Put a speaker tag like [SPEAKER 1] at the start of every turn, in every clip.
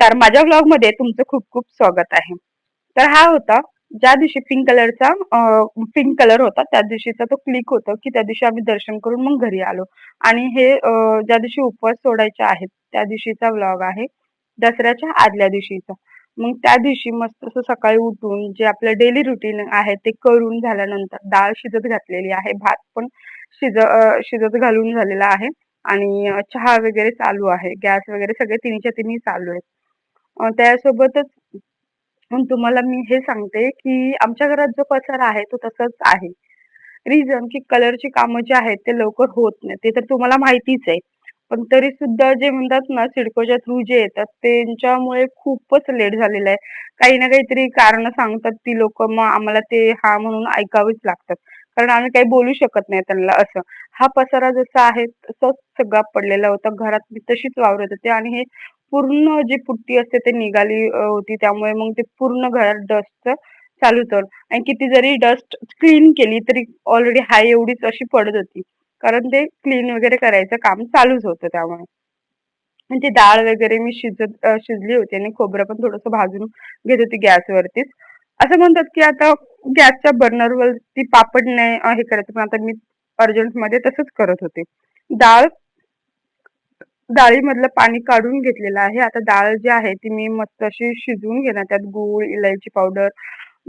[SPEAKER 1] नमस्कार. माझ्या ब्लॉगमध्ये तुमचं खूप खूप स्वागत आहे. तर हा होता ज्या दिवशी पिंक कलरचा पिंक कलर होता त्या दिवशीचा तो क्लिक होतो की त्या दिवशी आम्ही दर्शन करून मग घरी आलो. आणि हे ज्या दिवशी उपवास सोडायचे आहेत त्या दिवशीचा व्लॉग आहे दसऱ्याच्या आदल्या दिवशीचा. मग त्या दिवशी मस्त असं सकाळी उठून जे आपलं डेली रुटीन आहे ते करून झाल्यानंतर डाळ शिजत घातलेली आहे भात पण शिज शिजत घालून झालेला आहे. आणि चहा वगैरे चालू आहे गॅस वगैरे सगळे तिन्हीच्या तिन्ही चालू आहेत. त्यासोबतच तुम्हाला मी हे सांगते की आमच्या घरात जो पसारा आहे तो तसाच आहे. रिझन की कलरची कामं जी आहेत ते लवकर होत नाही ते तर तुम्हाला माहितीच आहे. पण तरी सुद्धा जे म्हणतात ना सिडकोच्या थ्रू जे येतात त्यांच्यामुळे खूपच लेट झालेलं आहे. काही ना काहीतरी कारण सांगतात ती लोक मग आम्हाला ते हा म्हणून ऐकावेच लागतात. कारण आम्ही काही बोलू शकत नाही त्यांना असं. हा पसारा जसा आहे तसाच सगळा पडलेला होता. घरात मी तशीच वावरत होते. आणि हे पूर्ण जी पुट्टी असते ते निघाली होती. त्यामुळे मग ते पूर्ण घरात डस्ट चालू होतं. आणि किती जरी डस्ट क्लीन केली तरी ऑलरेडी हाय एवढीच अशी पडत होती. कारण ते क्लीन वगैरे करायचं काम चालूच होतं त्यामुळे. म्हणजे डाळ वगैरे मी शिजत शिजली होती आणि खोबरं पण थोडंसं भाजून घेत होती गॅसवरतीच. असं म्हणतात की आता गॅसच्या बर्नरवरती पापड नाही हे करायचं. पण आता मी अर्जंटमध्ये तसंच करत होते. डाळ डाळीमधलं पाणी काढून घेतलेलं आहे. आता डाळ जी आहे ती मी मस्त अशी शिजवून घेणार. त्यात गूळ इलायची पावडर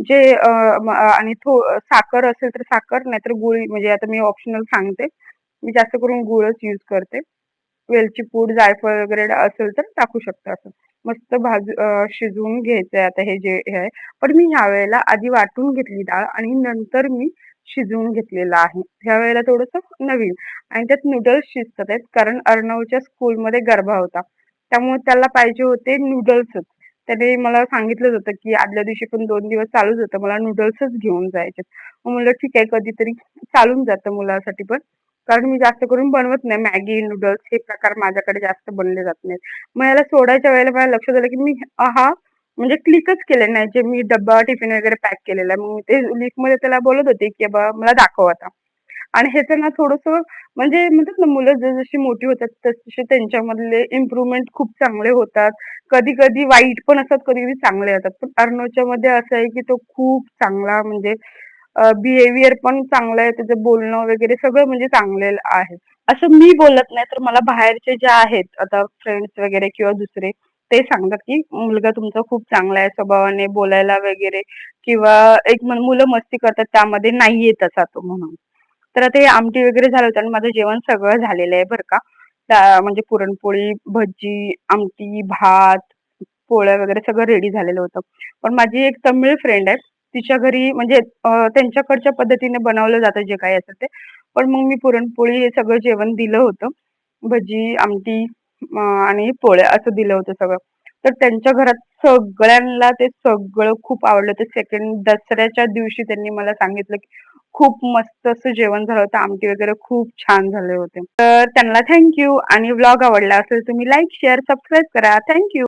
[SPEAKER 1] जे आणि थो साखर असेल तर साखर नाहीतर गुळ म्हणजे आता मी ऑप्शनल सांगते. मी जास्त करून गुळच यूज करते. वेलची पूड जायफळ वगैरे असेल तर टाकू शकता असं. मस्त भाजू शिजवून घ्यायचंय. आता हे जे हे आहे. पण मी ह्या वेळेला आधी वाटून घेतली डाळ आणि नंतर मी शिजवून घेतलेलं आहे. ह्या वेळेला थोडस नवीन आणि त्यात नूडल्स शिजतात आहेत. कारण अर्णवच्या स्कूलमध्ये गरबा होता. त्यामुळे त्याला पाहिजे होते नूडल्सच त्याने मला सांगितलंच होतं की आदल्या दिवशी पण दोन दिवस चालूच होतं. मला नूडल्सच घेऊन जायचे मग म्हणलं ठीक आहे कधीतरी चालून जातं मुलासाठी पण. कारण मी जास्त करून बनवत नाही मॅगी नूडल्स हे प्रकार माझ्याकडे जास्त बनले जात नाहीत. मग याला सोडायच्या वेळेला मला लक्षात आलं की मी हा म्हणजे क्लिकच केले नाही. जे मी डब्बा टिफिन वगैरे पॅक केलेला आहे. मग ते लिस्टमध्ये त्याला बोलत होते की बा मला दाखव आता. आणि ह्याचं ना थोडंसं म्हणजे म्हणतात ना मुलं जसजशी मोठी होतात तसतसे त्यांच्यामधले इम्प्रुव्हमेंट खूप चांगले होतात. कधी कधी वाईट पण असतात कधी कधी चांगले होतात पण अर्णवच्या मध्ये असं आहे की तो खूप चांगला म्हणजे बिहेवियर पण चांगलं आहे. त्याचं बोलणं वगैरे सगळं म्हणजे चांगले आहे. असं मी बोलत नाही तर मला बाहेरचे जे आहेत आता फ्रेंड्स वगैरे किंवा दुसरे ते सांगतात की मुलगा तुमचा खूप चांगला आहे स्वभावाने बोलायला वगैरे किंवा एक मुलं मस्ती करतात त्यामध्ये नाही येत असा तो म्हणून. तर ते आमटी वगैरे झालं होतं आणि माझं जेवण सगळं झालेलं आहे बरं का. त्या- म्हणजे पुरणपोळी भजी आमटी भात पोळ्या वगैरे सगळं रेडी झालेलं होतं. पण माझी एक तमिळ फ्रेंड आहे तिच्या घरी म्हणजे त्यांच्याकडच्या पद्धतीने बनवलं जातं जे काही असं ते. पण मग मी पुरणपोळी हे सगळं जेवण दिलं होतं. भजी आमटी आणि पोळ्या असं दिलं होतं सगळं. तर त्यांच्या घरात सगळ्यांना ते सगळं खूप आवडलं. ते सेकंड दसऱ्याच्या दिवशी त्यांनी मला सांगितलं की खूप मस्त असं जेवण झालं होतं. आमटी वगैरे खूप छान झाले होते. तर त्यांना थँक्यू आणि व्लॉग आवडला असेल तुम्ही लाईक शेअर सबस्क्राईब करा. Thank you